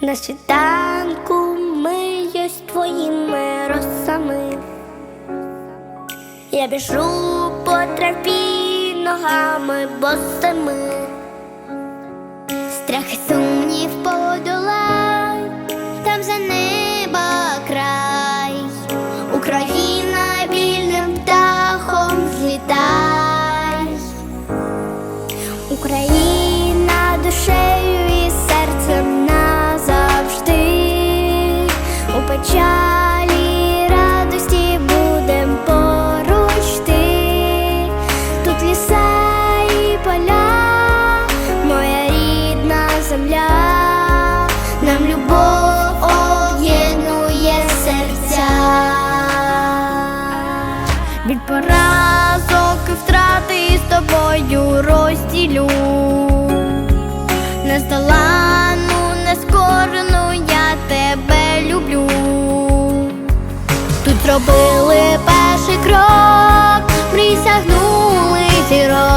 На світанку миюсь твоїми росами. Я біжу по траві ногами босими. Страх і сумнів подолай, там за неба І втрати з тобою розділю Нездолану, нескорену, я тебе люблю. Тут робили перший крок, присягнули зірок.